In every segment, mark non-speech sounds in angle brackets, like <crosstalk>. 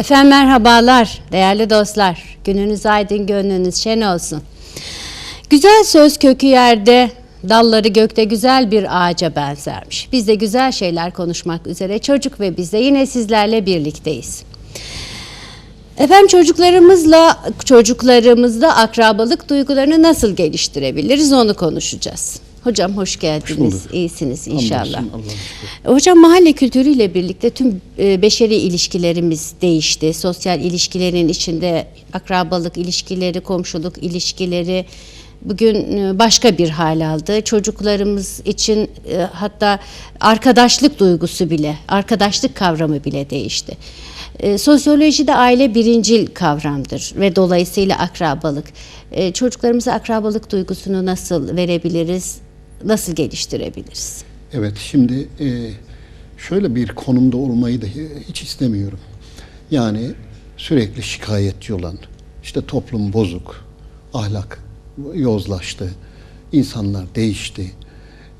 Efendim merhabalar değerli dostlar. Gününüz aydın, gönlünüz şen olsun. Güzel söz kökü yerde, dalları gökte güzel bir ağaca benzermiş. Biz de güzel şeyler konuşmak üzere çocuk ve biz de yine sizlerle birlikteyiz. Efendim çocuklarımızla çocuklarımızda akrabalık duygularını nasıl geliştirebiliriz onu konuşacağız. Hocam hoş geldiniz. bulduk. İyisiniz inşallah. Şükür. Hocam mahalle kültürüyle birlikte tüm e, beşeri ilişkilerimiz değişti. Sosyal ilişkilerin içinde akrabalık ilişkileri, komşuluk ilişkileri bugün e, başka bir hal aldı. Çocuklarımız için e, hatta arkadaşlık duygusu bile, arkadaşlık kavramı bile değişti. Sosyolojide aile birincil kavramdır ve dolayısıyla akrabalık. Çocuklarımıza akrabalık duygusunu nasıl verebiliriz, nasıl geliştirebiliriz? Evet şimdi e, şöyle bir konumda olmayı da hiç istemiyorum. Yani sürekli şikayetçi olan, işte toplum bozuk, ahlak yozlaştı, insanlar değişti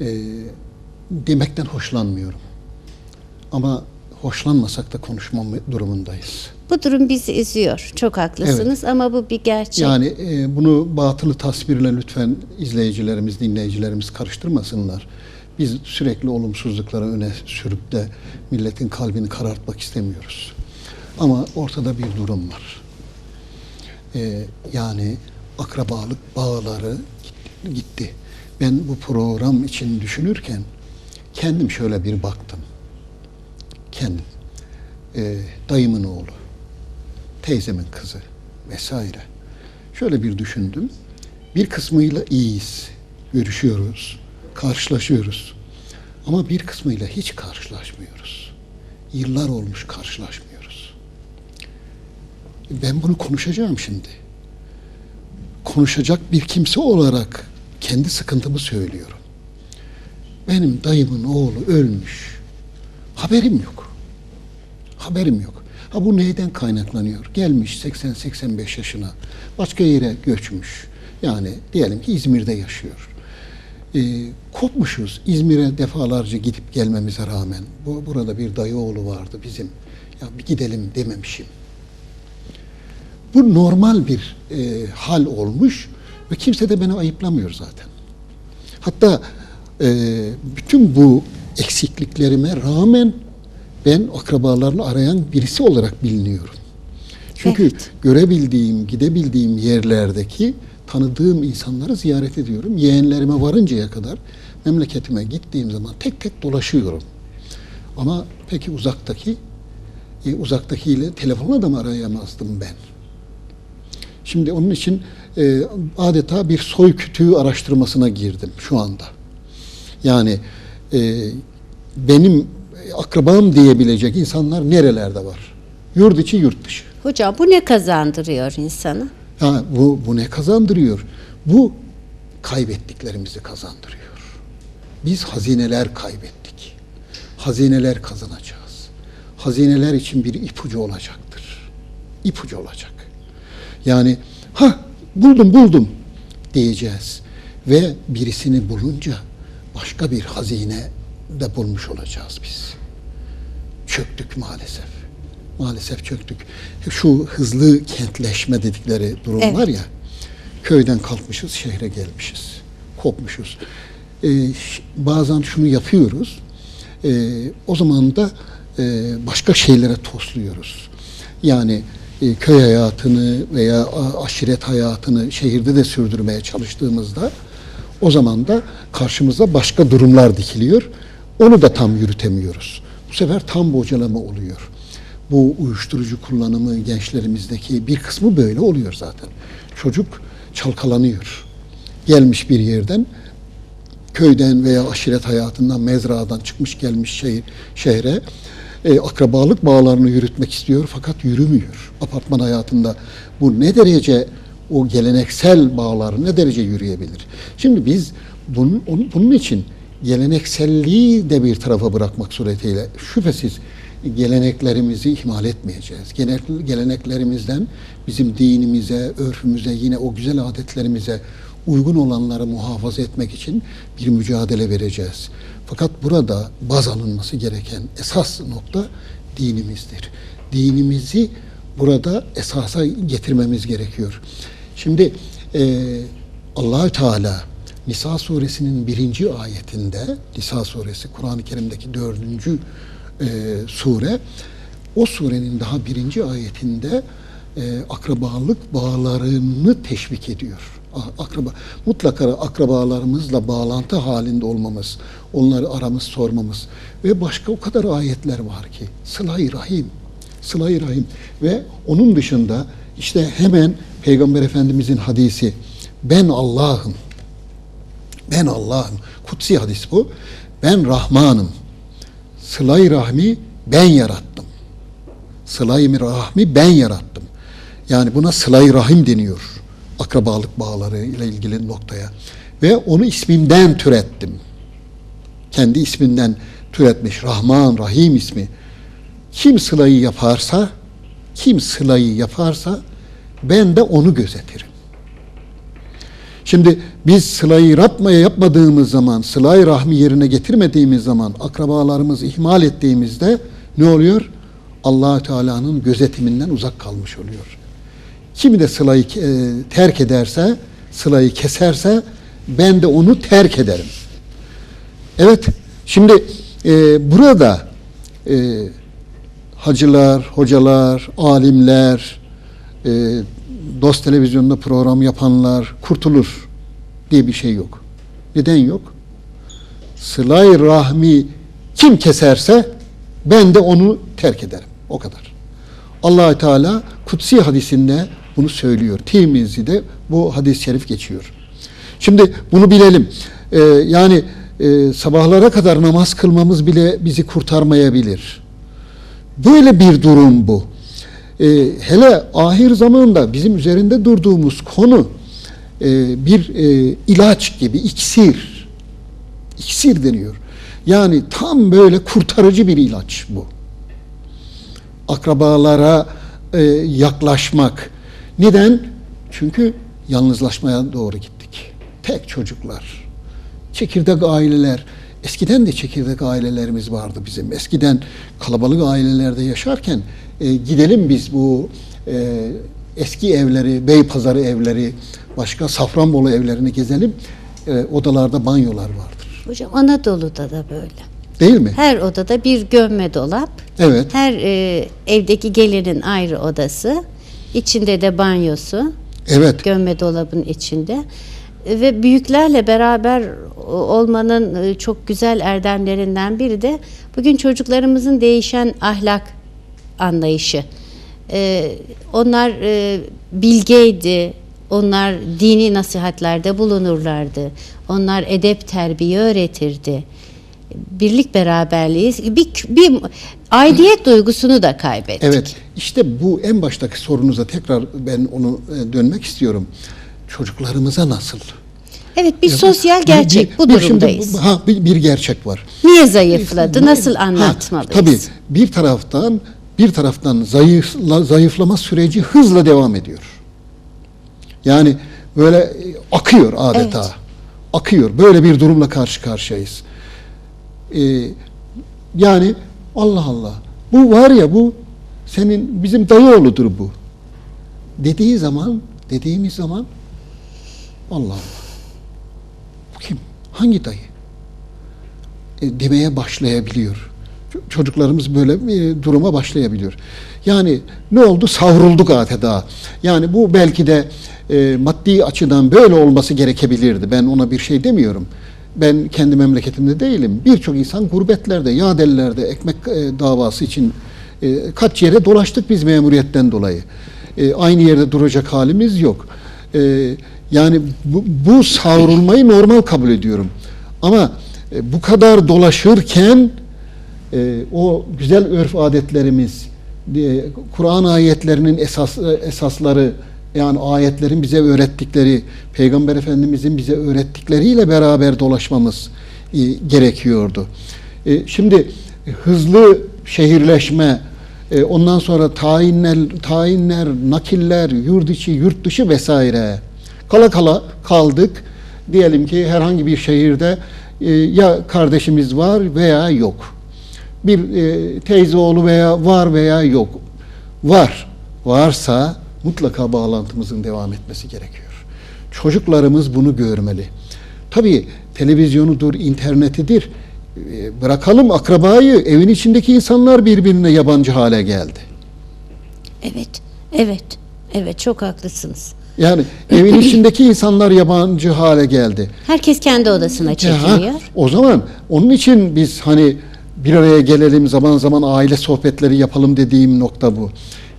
e, demekten hoşlanmıyorum. Ama hoşlanmasak da konuşma durumundayız. Bu durum bizi üzüyor. Çok haklısınız ama bu bir gerçek. Yani e, bunu batılı tasvirle lütfen izleyicilerimiz, dinleyicilerimiz karıştırmasınlar. Biz sürekli olumsuzlukları öne sürüp de milletin kalbini karartmak istemiyoruz. Ama ortada bir durum var. E, yani akrabalık bağları git- gitti. Ben bu program için düşünürken kendim şöyle bir baktım. Kendim. E, dayımın oğlu teyzemin kızı vesaire. Şöyle bir düşündüm. Bir kısmıyla iyiyiz, görüşüyoruz, karşılaşıyoruz. Ama bir kısmıyla hiç karşılaşmıyoruz. Yıllar olmuş karşılaşmıyoruz. Ben bunu konuşacağım şimdi. Konuşacak bir kimse olarak kendi sıkıntımı söylüyorum. Benim dayımın oğlu ölmüş. Haberim yok. Haberim yok. Ha bu neyden kaynaklanıyor? Gelmiş 80-85 yaşına, başka yere göçmüş. Yani diyelim ki İzmir'de yaşıyor. Ee, kopmuşuz İzmir'e defalarca gidip gelmemize rağmen. Bu burada bir dayı oğlu vardı bizim. Ya bir gidelim dememişim. Bu normal bir e, hal olmuş ve kimse de beni ayıplamıyor zaten. Hatta e, bütün bu eksikliklerime rağmen ben akrabalarla arayan birisi olarak biliniyorum. Çünkü Evet. görebildiğim, gidebildiğim yerlerdeki tanıdığım insanları ziyaret ediyorum. Yeğenlerime varıncaya kadar memleketime gittiğim zaman tek tek dolaşıyorum. Ama peki uzaktaki, e, uzaktakiyle telefonla da mı arayamazdım ben? Şimdi onun için e, adeta bir soy kütüğü araştırmasına girdim şu anda. Yani e, benim akrabam diyebilecek insanlar nerelerde var? Yurt içi, yurt dışı. Hocam bu ne kazandırıyor insana? Ha, bu, bu ne kazandırıyor? Bu kaybettiklerimizi kazandırıyor. Biz hazineler kaybettik. Hazineler kazanacağız. Hazineler için bir ipucu olacaktır. İpucu olacak. Yani ha buldum buldum diyeceğiz. Ve birisini bulunca başka bir hazine de bulmuş olacağız biz. Çöktük maalesef. Maalesef çöktük. Şu hızlı kentleşme dedikleri durum Evet. var ya. Köyden kalkmışız, şehre gelmişiz. Kopmuşuz. Ee, bazen şunu yapıyoruz. Ee, o zaman da e, başka şeylere tosluyoruz. Yani e, köy hayatını veya aşiret hayatını şehirde de sürdürmeye çalıştığımızda o zaman da karşımıza başka durumlar dikiliyor. Onu da tam yürütemiyoruz. Bu sefer tam bocalama oluyor. Bu uyuşturucu kullanımı gençlerimizdeki bir kısmı böyle oluyor zaten. Çocuk çalkalanıyor. Gelmiş bir yerden köyden veya aşiret hayatından, mezradan çıkmış gelmiş şehir, şehre e, akrabalık bağlarını yürütmek istiyor fakat yürümüyor. Apartman hayatında bu ne derece o geleneksel bağlar ne derece yürüyebilir? Şimdi biz bunun, onun, bunun için gelenekselliği de bir tarafa bırakmak suretiyle şüphesiz geleneklerimizi ihmal etmeyeceğiz. Gelenek- Geleneklerimizden bizim dinimize, örfümüze, yine o güzel adetlerimize uygun olanları muhafaza etmek için bir mücadele vereceğiz. Fakat burada baz alınması gereken esas nokta dinimizdir. Dinimizi burada esasa getirmemiz gerekiyor. Şimdi e, Allahü Teala Nisa suresinin birinci ayetinde, Nisa suresi Kur'an-ı Kerim'deki dördüncü e, sure, o surenin daha birinci ayetinde e, akrabalık bağlarını teşvik ediyor. Akraba, mutlaka akrabalarımızla bağlantı halinde olmamız, onları aramız sormamız ve başka o kadar ayetler var ki sıla-i rahim, sıla-i rahim ve onun dışında işte hemen Peygamber Efendimizin hadisi ben Allah'ım, ben Allah'ım, kutsi hadis bu, ben Rahmanım, sıla-i rahmi ben yarattım. Sıla-i rahmi ben yarattım. Yani buna sıla-i rahim deniyor. Akrabalık bağları ile ilgili noktaya. Ve onu ismimden türettim. Kendi isminden türetmiş. Rahman, Rahim ismi. Kim sılayı yaparsa, kim sılayı yaparsa ben de onu gözetirim. Şimdi biz sılayı yapmaya yapmadığımız zaman, sılayı rahmi yerine getirmediğimiz zaman, akrabalarımızı ihmal ettiğimizde ne oluyor? allah Teala'nın gözetiminden uzak kalmış oluyor. Kimi de sılayı e, terk ederse, sılayı keserse ben de onu terk ederim. Evet, şimdi e, burada e, hacılar, hocalar, alimler, e, Dost Televizyonu'nda program yapanlar kurtulur diye bir şey yok. Neden yok? Sıla-i Rahmi kim keserse ben de onu terk ederim. O kadar. allah Teala kutsi hadisinde bunu söylüyor. Tirmizi'de bu hadis-i şerif geçiyor. Şimdi bunu bilelim. Ee, yani e, sabahlara kadar namaz kılmamız bile bizi kurtarmayabilir. Böyle bir durum bu. Ee, hele ahir zamanda bizim üzerinde durduğumuz konu e, bir e, ilaç gibi, iksir. İksir deniyor. Yani tam böyle kurtarıcı bir ilaç bu. Akrabalara e, yaklaşmak. Neden? Çünkü yalnızlaşmaya doğru gittik. Tek çocuklar, çekirdek aileler. Eskiden de çekirdek ailelerimiz vardı bizim. Eskiden kalabalık ailelerde yaşarken e, gidelim biz bu e, eski evleri, Beypazarı evleri, başka Safranbolu evlerini gezelim. E, odalarda banyolar vardır. Hocam Anadolu'da da böyle. Değil mi? Her odada bir gömme dolap. Evet. Her e, evdeki gelinin ayrı odası. İçinde de banyosu. Evet. Gömme dolabın içinde. E, Ve büyüklerle beraber olmanın e, çok güzel erdemlerinden biri de bugün çocuklarımızın değişen ahlak anlayışı. E, Onlar e, bilgeydi, onlar dini nasihatlerde bulunurlardı. Onlar edep terbiye öğretirdi. Birlik beraberliği, bir, bir aidiyet duygusunu da kaybettik. Evet. İşte bu en baştaki sorunuza tekrar ben onu e, dönmek istiyorum. Çocuklarımıza nasıl? Evet, bir Ya sosyal gerçek bir- bu şimdi durumdayız. bu- ha, bir, bir gerçek var. Niye zayıfladı? Nasıl Ha, anlatmalıyız? tabii bir taraftan bir taraftan zayıfla, zayıflama süreci hızla devam ediyor. Yani böyle e, akıyor adeta. Evet. Akıyor. Böyle bir durumla karşı karşıyayız. Ee, yani Allah Allah. Bu var ya bu senin bizim dayı oğludur bu. Dediği zaman, dediğimiz zaman Allah Allah. Bu kim? Hangi dayı? e, demeye başlayabiliyor. Çocuklarımız böyle bir duruma başlayabiliyor. Yani ne oldu? Savrulduk adeta. Yani bu belki de e, maddi açıdan böyle olması gerekebilirdi. Ben ona bir şey demiyorum. Ben kendi memleketimde değilim. Birçok insan gurbetlerde, yadellerde ekmek e, davası için e, kaç yere dolaştık biz memuriyetten dolayı. E, aynı yerde duracak halimiz yok. E, yani bu, bu savrulmayı normal kabul ediyorum. Ama e, bu kadar dolaşırken e, o güzel örf adetlerimiz, e, Kur'an ayetlerinin esas e, esasları yani ayetlerin bize öğrettikleri, Peygamber Efendimizin bize öğrettikleriyle beraber dolaşmamız e, gerekiyordu. E, şimdi hızlı şehirleşme, e, ondan sonra tayinler, tayinler, nakiller, yurt içi, yurt dışı vesaire. Kala kala kaldık. Diyelim ki herhangi bir şehirde e, ya kardeşimiz var veya yok. Bir e, teyze oğlu veya var veya yok. Var. varsa mutlaka bağlantımızın devam etmesi gerekiyor. Çocuklarımız bunu görmeli. Tabii televizyonudur, internetidir. Ee, Bırakalım akrabayı, evin içindeki insanlar birbirine yabancı hale geldi. Evet, evet, evet çok haklısınız. Yani evin <laughs> içindeki insanlar yabancı hale geldi. Herkes kendi odasına Ya, çekiliyor. o zaman onun için biz hani bir araya gelelim zaman zaman aile sohbetleri yapalım dediğim nokta bu.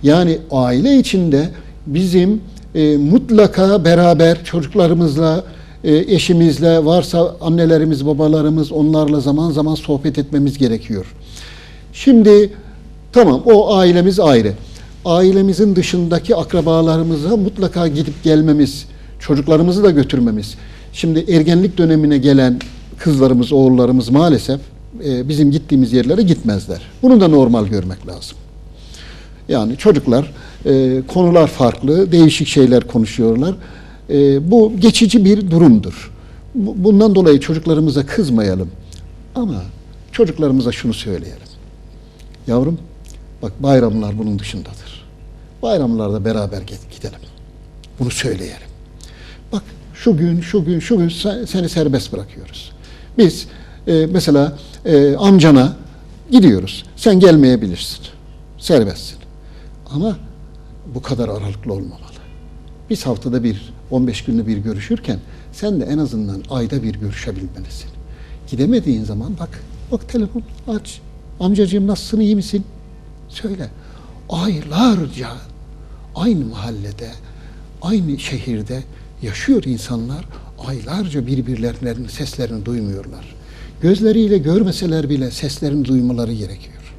Yani aile içinde bizim e, mutlaka beraber çocuklarımızla, e, eşimizle, varsa annelerimiz, babalarımız onlarla zaman zaman sohbet etmemiz gerekiyor. Şimdi tamam o ailemiz ayrı. Ailemizin dışındaki akrabalarımıza mutlaka gidip gelmemiz, çocuklarımızı da götürmemiz. Şimdi ergenlik dönemine gelen kızlarımız, oğullarımız maalesef e, bizim gittiğimiz yerlere gitmezler. Bunu da normal görmek lazım. Yani çocuklar e, konular farklı, değişik şeyler konuşuyorlar. E, bu geçici bir durumdur. Bu- Bundan dolayı çocuklarımıza kızmayalım. Ama çocuklarımıza şunu söyleyelim. Yavrum bak bayramlar bunun dışındadır. Bayramlarda beraber gidelim. Bunu söyleyelim. Bak şu gün, şu gün, şu gün sen- seni serbest bırakıyoruz. Biz e, mesela e, amcana gidiyoruz. Sen gelmeyebilirsin. Serbestsin. Ama bu kadar aralıklı olmamalı. Biz haftada bir, 15 günde bir görüşürken sen de en azından ayda bir görüşebilmelisin. Gidemediğin zaman bak, bak telefon aç. Amcacığım nasılsın, iyi misin? Söyle. Aylarca aynı mahallede, aynı şehirde yaşıyor insanlar. Aylarca birbirlerinin seslerini duymuyorlar. Gözleriyle görmeseler bile seslerini duymaları gerekiyor.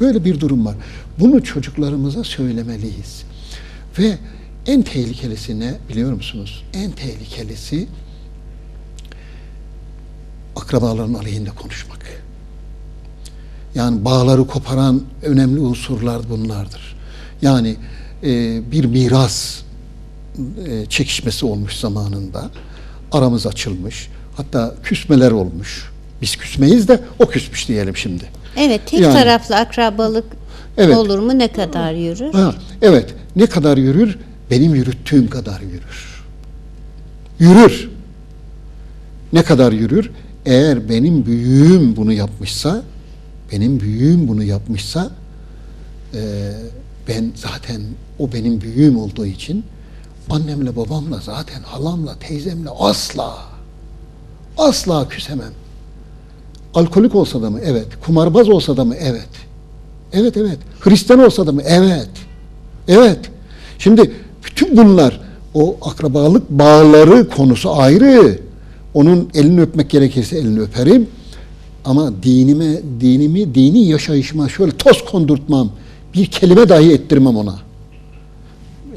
Böyle bir durum var. Bunu çocuklarımıza söylemeliyiz. Ve en tehlikelisi ne biliyor musunuz? En tehlikelisi akrabaların aleyhinde konuşmak. Yani bağları koparan önemli unsurlar bunlardır. Yani e, bir miras e, çekişmesi olmuş zamanında. Aramız açılmış. Hatta küsmeler olmuş. Biz küsmeyiz de o küsmüş diyelim şimdi. Evet, tek Yani- taraflı akrabalık Evet. olur mu? Ne kadar yürür? Ha, evet. Ne kadar yürür? Benim yürüttüğüm kadar yürür. Yürür. Ne kadar yürür? Eğer benim büyüğüm bunu yapmışsa, benim büyüğüm bunu yapmışsa, e, ben zaten o benim büyüğüm olduğu için annemle babamla zaten halamla teyzemle asla asla küsemem. Alkolik olsa da mı? Evet. Kumarbaz olsa da mı? Evet. Evet evet. Hristiyan olsa da mı? Evet. Evet. Şimdi bütün bunlar o akrabalık bağları konusu ayrı. Onun elini öpmek gerekirse elini öperim. Ama dinime, dinimi, dini yaşayışıma şöyle toz kondurtmam. Bir kelime dahi ettirmem ona.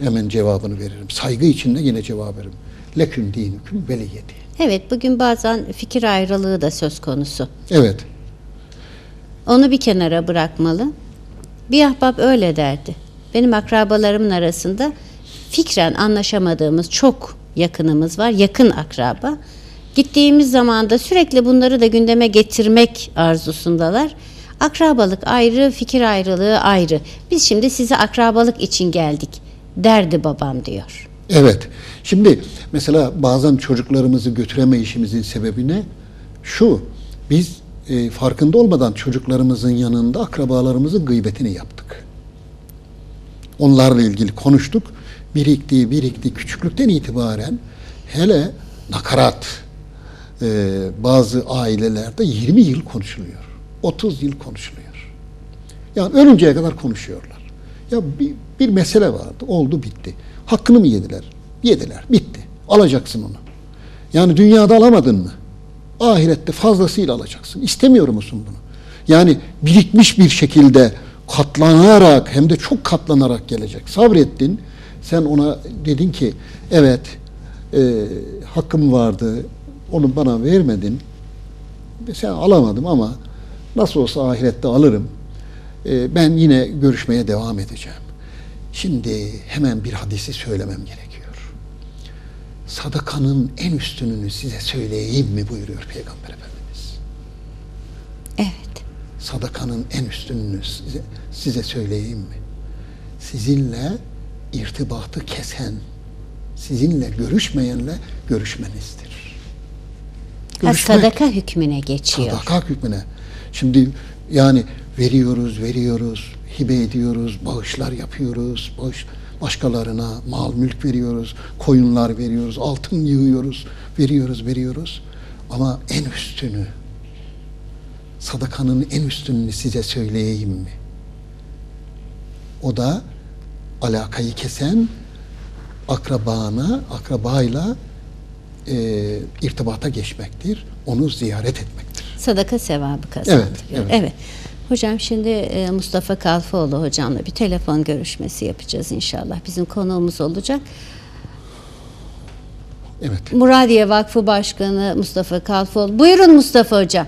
Hemen cevabını veririm. Saygı içinde yine cevap veririm. Leküm dinüküm veliyeti. Evet, bugün bazen fikir ayrılığı da söz konusu. Evet. Onu bir kenara bırakmalı. Bir ahbap öyle derdi. Benim akrabalarımın arasında fikren anlaşamadığımız çok yakınımız var. Yakın akraba. Gittiğimiz zaman da sürekli bunları da gündeme getirmek arzusundalar. Akrabalık ayrı, fikir ayrılığı ayrı. Biz şimdi size akrabalık için geldik derdi babam diyor. Evet. Şimdi mesela bazen çocuklarımızı götüremeyişimizin sebebi ne? Şu, biz e, farkında olmadan çocuklarımızın yanında akrabalarımızın gıybetini yaptık. Onlarla ilgili konuştuk. Birikti, birikti. Küçüklükten itibaren hele nakarat e, bazı ailelerde 20 yıl konuşuluyor. 30 yıl konuşuluyor. Yani ölünceye kadar konuşuyorlar. Ya bir, bir mesele vardı. Oldu bitti. Hakkını mı yediler? Yediler. Bitti. Alacaksın onu. Yani dünyada alamadın mı? Ahirette fazlasıyla alacaksın. İstemiyor musun bunu? Yani birikmiş bir şekilde katlanarak hem de çok katlanarak gelecek. Sabrettin. Sen ona dedin ki evet e, hakkım vardı. Onu bana vermedin. Sen alamadım ama nasıl olsa ahirette alırım. E, ben yine görüşmeye devam edeceğim. Şimdi hemen bir hadisi söylemem gerekiyor. Sadakanın en üstününü size söyleyeyim mi buyuruyor Peygamber Efendimiz. Evet. Sadakanın en üstününü size, size söyleyeyim mi? sizinle irtibatı kesen, sizinle görüşmeyenle görüşmenizdir. Ha, Görüşmek- sadaka hükmüne geçiyor. Sadaka hükmüne. Şimdi yani veriyoruz, veriyoruz, hibe ediyoruz, bağışlar yapıyoruz, bağış, başkalarına mal mülk veriyoruz, koyunlar veriyoruz, altın yığıyoruz, veriyoruz, veriyoruz. Ama en üstünü, sadakanın en üstününü size söyleyeyim mi? O da alakayı kesen akrabana, akrabayla e, irtibata geçmektir. Onu ziyaret etmektir. Sadaka sevabı kazandırıyor. Evet, Evet, evet. Hocam şimdi e, Mustafa Kalfoğlu hocamla bir telefon görüşmesi yapacağız inşallah. Bizim konuğumuz olacak. Evet. Muradiye Vakfı Başkanı Mustafa Kalfoğlu. Buyurun Mustafa Hocam.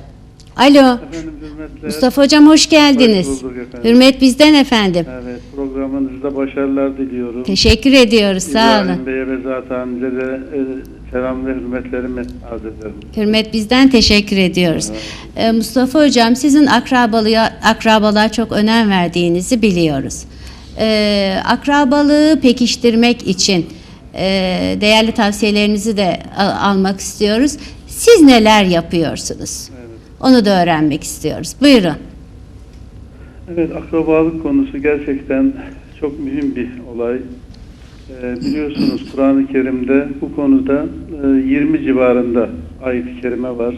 Alo. Efendim hürmetler. Mustafa Hocam hoş geldiniz. Hoş bulduk efendim. Hürmet bizden efendim. Evet programınızda başarılar diliyorum. Teşekkür ediyoruz. Sağ olun. İbrahim Bey'e ve zatenize de e, selam ve hürmetlerimi arz ederim. Hürmet bizden teşekkür ediyoruz. Ee, Mustafa Hocam sizin akrabalığa, akrabalığa çok önem verdiğinizi biliyoruz. Ee, akrabalığı pekiştirmek için e, değerli tavsiyelerinizi de al- almak istiyoruz. Siz neler yapıyorsunuz? Onu da öğrenmek istiyoruz. Buyurun. Evet akrabalık konusu gerçekten çok mühim bir olay. E, biliyorsunuz Kur'an-ı Kerim'de bu konuda e, 20 civarında ayet-i kerime var.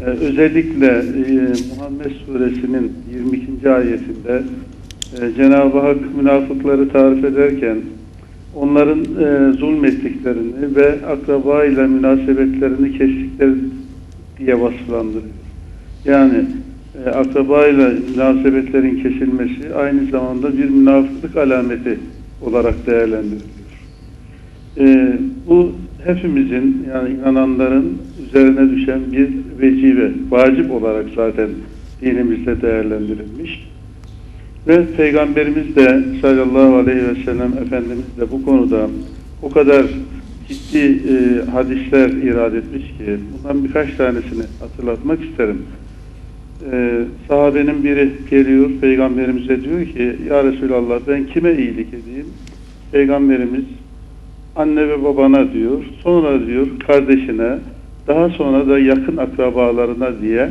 E, özellikle e, Muhammed Suresinin 22. ayetinde e, Cenab-ı Hak münafıkları tarif ederken onların e, zulmettiklerini ve akraba ile münasebetlerini kestikleri diye vasıflandırıyor. Yani e, akraba ile münasebetlerin kesilmesi aynı zamanda bir münafıklık alameti olarak değerlendiriliyor. E, bu hepimizin yani inananların üzerine düşen bir vecibe, vacip olarak zaten dinimizde değerlendirilmiş. Ve Peygamberimiz de sallallahu aleyhi ve sellem Efendimiz de bu konuda o kadar ciddi e, hadisler irad etmiş ki bundan birkaç tanesini hatırlatmak isterim. E, sahabenin biri geliyor Peygamberimize diyor ki Ya Resulallah ben kime iyilik edeyim? Peygamberimiz anne ve babana diyor. Sonra diyor kardeşine daha sonra da yakın akrabalarına diye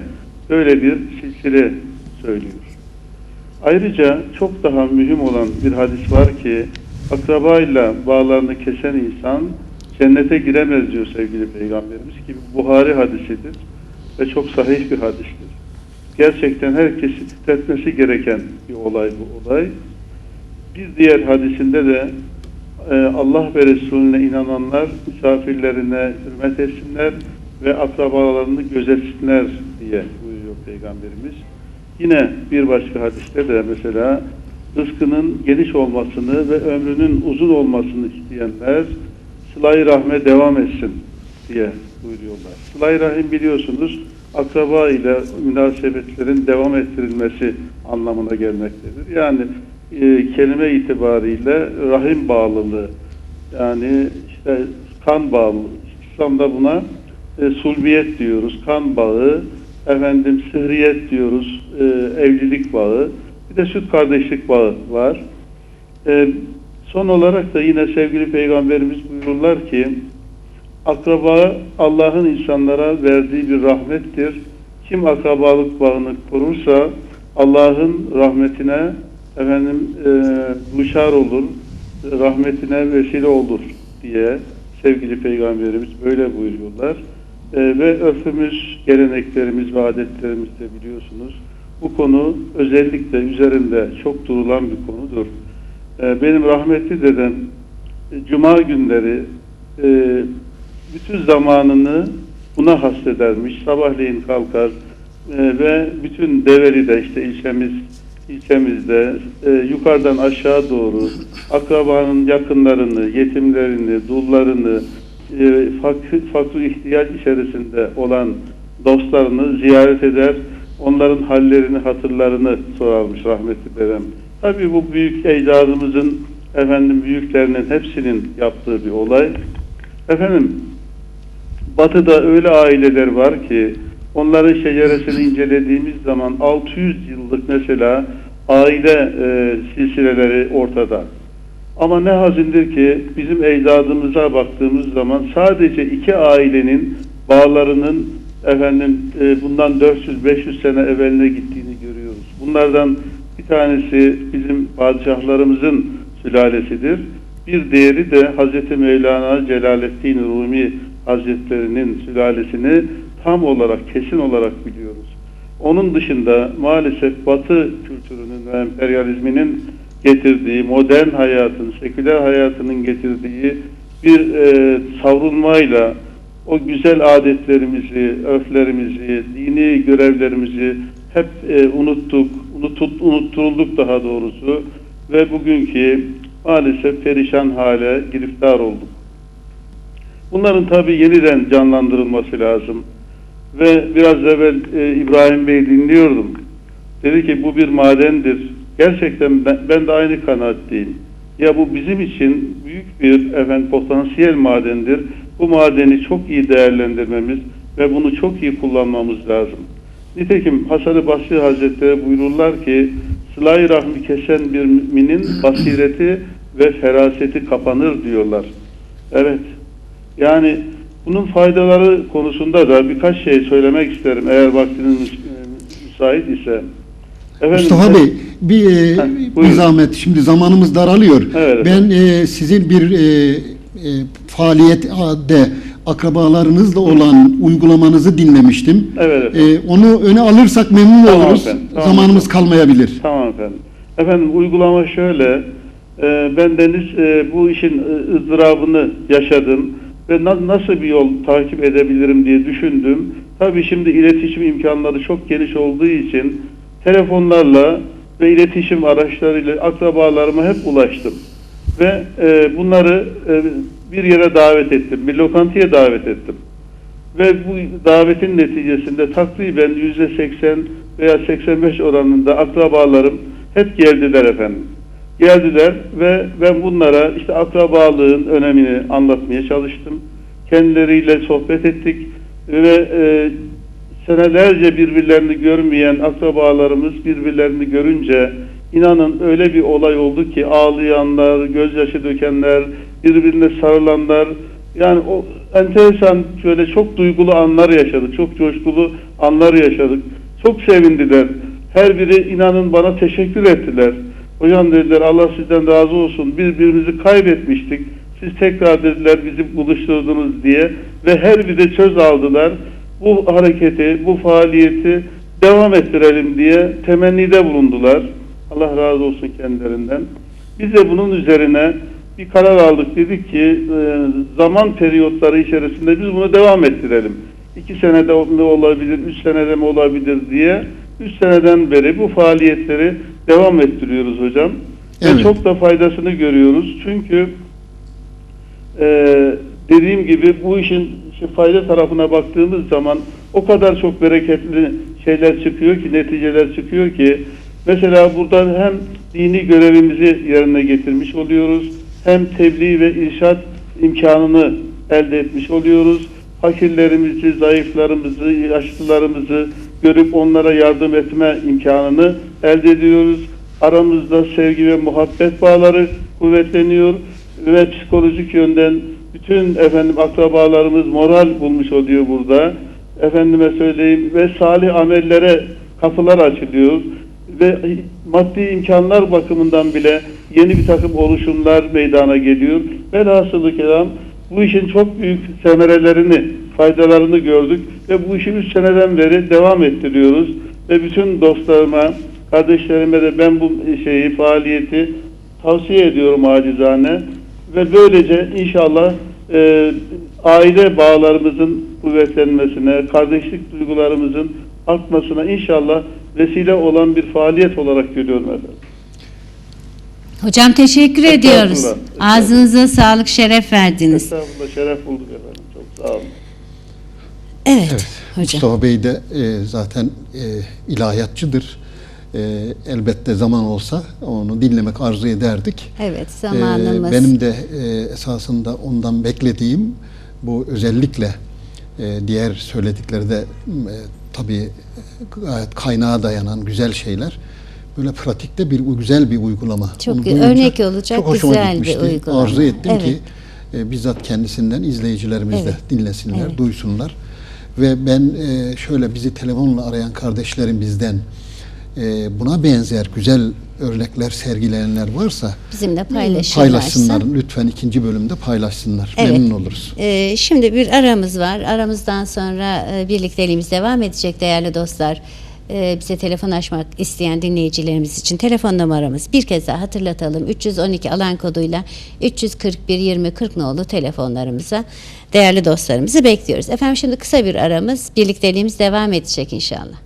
böyle bir silsile söylüyor. Ayrıca çok daha mühim olan bir hadis var ki akrabayla bağlarını kesen insan cennete giremez diyor sevgili peygamberimiz ki bu Buhari hadisidir ve çok sahih bir hadistir. Gerçekten herkesi titretmesi gereken bir olay bu olay. Bir diğer hadisinde de e, Allah ve Resulüne inananlar misafirlerine hürmet etsinler ve akrabalarını gözetsinler diye buyuruyor Peygamberimiz. Yine bir başka hadiste de mesela rızkının geniş olmasını ve ömrünün uzun olmasını isteyenler sıla-i rahme devam etsin diye buyuruyorlar. Sıla-i rahim biliyorsunuz akraba ile münasebetlerin devam ettirilmesi anlamına gelmektedir. Yani e, kelime itibariyle rahim bağlılığı yani işte kan bağlılığı. İslam'da buna e, sulbiyet diyoruz. Kan bağı, efendim sıhriyet diyoruz. e, evlilik bağı. Bir de süt kardeşlik bağı var. E, son olarak da yine sevgili peygamberimiz buyururlar ki akraba Allah'ın insanlara verdiği bir rahmettir. Kim akrabalık bağını korursa Allah'ın rahmetine efendim e, duşar olur, rahmetine vesile olur diye sevgili peygamberimiz böyle buyuruyorlar. E, ve örfümüz, geleneklerimiz ve adetlerimiz de biliyorsunuz. Bu konu özellikle üzerinde çok durulan bir konudur. E, benim rahmetli dedem e, Cuma günleri e, bütün zamanını buna hasredermiş. Sabahleyin kalkar e, ve bütün Develi'de işte ilçemiz ilçemizde yukarıdan aşağı doğru akrabanın yakınlarını, yetimlerini, dullarını, e, fakir ihtiyaç içerisinde olan dostlarını ziyaret eder. Onların hallerini, hatırlarını sorarmış rahmetli dedem. Tabii bu büyük ecdadımızın efendim büyüklerinin hepsinin yaptığı bir olay. Efendim Batı'da öyle aileler var ki onların şeceresini incelediğimiz zaman 600 yıllık mesela aile e, silsileleri ortada. Ama ne hazindir ki bizim ecdadımıza baktığımız zaman sadece iki ailenin bağlarının efendim e, bundan 400-500 sene evveline gittiğini görüyoruz. Bunlardan bir tanesi bizim padişahlarımızın sülalesidir. Bir diğeri de Hazreti Mevlana Celaleddin Rumi Hazretlerinin sülalesini tam olarak, kesin olarak biliyoruz. Onun dışında maalesef Batı kültürünün ve emperyalizminin getirdiği, modern hayatın, seküler hayatının getirdiği bir e, savrulmayla o güzel adetlerimizi, örflerimizi, dini görevlerimizi hep e, unuttuk, unutut, unutturulduk daha doğrusu ve bugünkü maalesef perişan hale giriftar olduk. Bunların tabi yeniden canlandırılması lazım. Ve biraz evvel e, İbrahim Bey dinliyordum. Dedi ki bu bir madendir. Gerçekten ben, ben de aynı kanaatteyim. Ya bu bizim için büyük bir efendim potansiyel madendir. Bu madeni çok iyi değerlendirmemiz ve bunu çok iyi kullanmamız lazım. Nitekim Hasan-ı Basri Hazretleri buyururlar ki sıla-i rahmi kesen bir müminin basireti ve feraseti kapanır diyorlar. Evet. Yani bunun faydaları konusunda da birkaç şey söylemek isterim eğer vaktiniz e, müsait ise. Efendim, Mustafa Bey bir, e, Heh, bir zahmet şimdi zamanımız daralıyor. Evet, ben e, sizin bir e, e, faaliyette akrabalarınızla olan uygulamanızı dinlemiştim. Evet efendim. E, onu öne alırsak memnun Tamam oluruz. efendim, tamam Zamanımız efendim. kalmayabilir. Tamam efendim. Efendim uygulama şöyle. e, ben deniz e, bu işin e, ızdırabını yaşadım ve na- nasıl bir yol takip edebilirim diye düşündüm. Tabii şimdi iletişim imkanları çok geniş olduğu için telefonlarla ve iletişim araçlarıyla akrabalarıma hep ulaştım. Ve e, bunları e, bir yere davet ettim, bir lokantaya davet ettim. Ve bu davetin neticesinde takriben yüzde 80 veya 85 oranında akrabalarım hep geldiler efendim. Geldiler ve ben bunlara işte akrabalığın önemini anlatmaya çalıştım. Kendileriyle sohbet ettik ve e, senelerce birbirlerini görmeyen akrabalarımız birbirlerini görünce inanın öyle bir olay oldu ki ağlayanlar, gözyaşı dökenler, birbirine sarılanlar yani o enteresan şöyle çok duygulu anlar yaşadık. Çok coşkulu anlar yaşadık. Çok sevindiler. Her biri inanın bana teşekkür ettiler. Hocam dediler Allah sizden razı olsun. Birbirimizi kaybetmiştik. Siz tekrar dediler bizi buluşturdunuz diye ve her biri söz aldılar. Bu hareketi, bu faaliyeti devam ettirelim diye temennide bulundular. Allah razı olsun kendilerinden. Biz de bunun üzerine bir karar aldık. Dedik ki e, zaman periyotları içerisinde biz bunu devam ettirelim. İki senede mi olabilir, üç senede mi olabilir diye. Üç seneden beri bu faaliyetleri devam ettiriyoruz hocam. Evet. Ve çok da faydasını görüyoruz. Çünkü e, dediğim gibi bu işin şu fayda tarafına baktığımız zaman o kadar çok bereketli şeyler çıkıyor ki, neticeler çıkıyor ki mesela buradan hem dini görevimizi yerine getirmiş oluyoruz hem tebliğ ve irşat imkanını elde etmiş oluyoruz. Fakirlerimizi, zayıflarımızı, yaşlılarımızı görüp onlara yardım etme imkanını elde ediyoruz. Aramızda sevgi ve muhabbet bağları kuvvetleniyor ve psikolojik yönden bütün efendim akrabalarımız moral bulmuş oluyor burada. Efendime söyleyeyim ve salih amellere kapılar açılıyor ve maddi imkanlar bakımından bile yeni bir takım oluşumlar meydana geliyor. Velhasılı kelam bu işin çok büyük semerelerini, faydalarını gördük ve bu işi 3 seneden beri devam ettiriyoruz. Ve bütün dostlarıma, kardeşlerime de ben bu şeyi, faaliyeti tavsiye ediyorum acizane. Ve böylece inşallah e, aile bağlarımızın kuvvetlenmesine, kardeşlik duygularımızın artmasına inşallah vesile olan bir faaliyet olarak görüyorum efendim. Hocam teşekkür ediyoruz. Ağzınıza sağlık, şeref verdiniz. Estağfurullah şeref bulduk efendim. Çok sağ olun. Evet, hocam. Mustafa Bey de e, zaten e, ilahiyatçıdır. E, elbette zaman olsa onu dinlemek arzu ederdik. Evet, Ee, zamanımız. benim de e, esasında ondan beklediğim bu özellikle e, diğer söyledikleri de e, tabii gayet kaynağa dayanan güzel şeyler. Böyle pratikte bir güzel bir uygulama. Çok Onu iyi, örnek olacak çok güzel bir gitmişti. uygulama. Arzu ettim Evet. ki e, bizzat kendisinden izleyicilerimiz de Evet. dinlesinler, Evet. duysunlar. Ve ben e, şöyle bizi telefonla arayan kardeşlerimizden e, buna benzer güzel örnekler sergileyenler varsa Bizimle paylaşırlarsa. paylaşsınlar. Lütfen ikinci bölümde paylaşsınlar. Evet. Memnun oluruz. Ee, şimdi bir aramız var. Aramızdan sonra e, birlikteliğimiz devam edecek değerli dostlar. Ee, bize telefon açmak isteyen dinleyicilerimiz için telefon numaramız bir kez daha hatırlatalım. 312 alan koduyla 341 20 40 nolu telefonlarımıza değerli dostlarımızı bekliyoruz. Efendim şimdi kısa bir aramız. Birlikteliğimiz devam edecek inşallah.